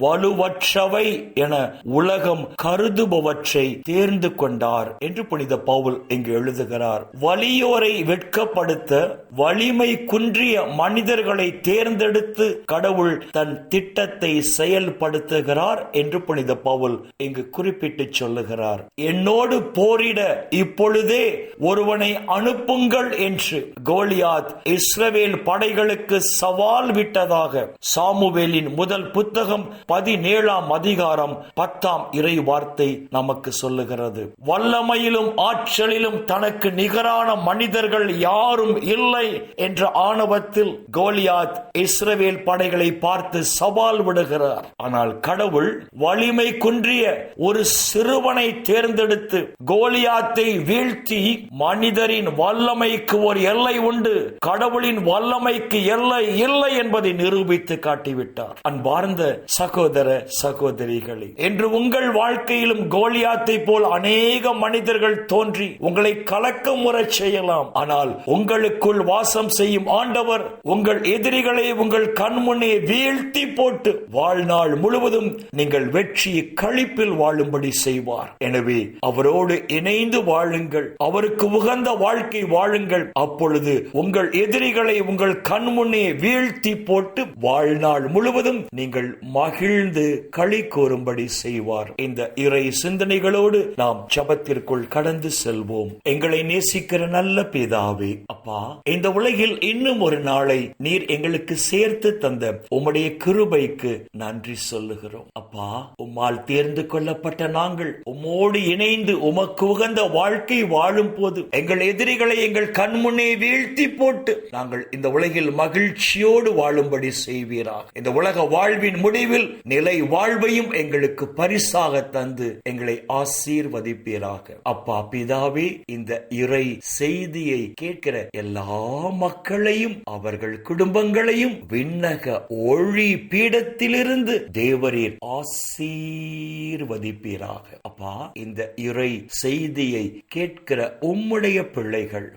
வலுவற்றவை என உலகம் கருதுபவற்றை தேர்ந்து கொண்டார் என்று புனித பவுல் இங்கு எழுதுகிறார். வலியோரை வெட்கப்படுத்த வலிமை குன்றிய மனிதர்களை தேர்ந்தெடுத்து கடவுள் தன் திட்டத்தை செயல்படுத்துகிறார் என்று புனித பவுல் இங்கு குறிப்பிட்டு சொல்லுகிறார். என்னோடு போரிட இப்பொழுதே ஒருவனை அனுப்புங்கள் என்று கோலியாத் இஸ்ரவேல் படைகளுக்கு சவால் விட்டதாக சாமுவேலின் முதல் புத்தகம் பதினேழாம் அதிகாரம் பத்தாம் இறை வார்த்தை நமக்கு சொல்லுகிறது. வல்லமையிலும் ஆற்றலிலும் தனக்கு நிகரான மனிதர்கள் யாரும் இல்லை என்ற ஆணவத்தில் கோலியாத் இஸ்ரவேல் படைகளை பார்த்து சவால் விடுகிறார். ஆனால் கடவுள் வலிமை குன்றிய ஒரு சிறுவனை தேர்ந்தெடுத்து கோலியாத்தை வீழ்த்தி மனிதரின் வல்லமைக்கு ஒரு எல்லை உண்டு. கடவுளின் வல்லமைக்கு எல்லை இல்லை என்பதை நிரூபித்து காட்டிவிட்டார். அன்பார்ந்த சகோதர சகோதரிகளே என்று உங்கள் வாழ்க்கையிலும் கோலியாத்தை போல் அநேக மனிதர்கள் தோன்றி உங்களை கலக்கம் முறை செய்யலாம். ஆனால் உங்களுக்குள் வாசம் செய்யும் ஆண்டவர் உங்கள் எதிரிகளை உங்கள் கண்முன்னே வீழ்த்தி போட்டு வாழ்நாள் முழுவதும் நீங்கள் வெற்றி கழிப்பில் வாழும்படி செய்வார். எனவே அவரோடு இணைந்து வாழுங்கள். அவருக்கு உகந்த வாழ்க்கை வாழுங்கள். அப்பொழுது உங்கள் எதிரிகளை உங்கள் கண்முன்னே வீழ்த்தி போட்டு வாழ்நாள் முழுவதும் நீங்கள் மகிழ்ந்து களி கூறும்படி செய்வார். இந்த இறை சிந்தனைகளோடு நாம் ஜபத்திற்குள் கடந்து செல்வோம். எங்களை நேசிக்கிற நல்ல பிதாவே அப்பா இந்த உலகில் இன்னும் ஒரு நாளை நீர் எங்களுக்கு சேர்த்து தந்த உம்முடைய கிருபைக்கு நன்றி சொல்லுகிறோம். அப்பா உம்மால் தேர்ந்து கொள்ளப்பட்ட நாங்கள் உம்மோடு இணைந்து உமக்கு உகந்த வாழ்க்கை வாழும் போது எங்கள் எதிரிகளை எங்கள் கண்முன்னே வீழ்த்தி போட்டு நாங்கள் இந்த உலகில் மகிழ்ச்சியோடு வாழும்படி செய்வீராக. இந்த உலக வாழ்வின் முடி முடிவில் நிலை வாழ்வையும் எங்களுக்கு பரிசாக தந்து எங்களை ஆசீர்வதிப்பீராக. அப்பா பிதாவே இந்த இறை செய்தியை கேட்கிற எல்லா மக்களையும் அவர்கள் குடும்பங்களையும் விண்ணக ஒளி பீடத்திலிருந்து தேவரீர் ஆசீர்வதிப்பீராக. அப்பா இந்த இறை செய்தியை கேட்கிற உம்முடைய பிள்ளைகள்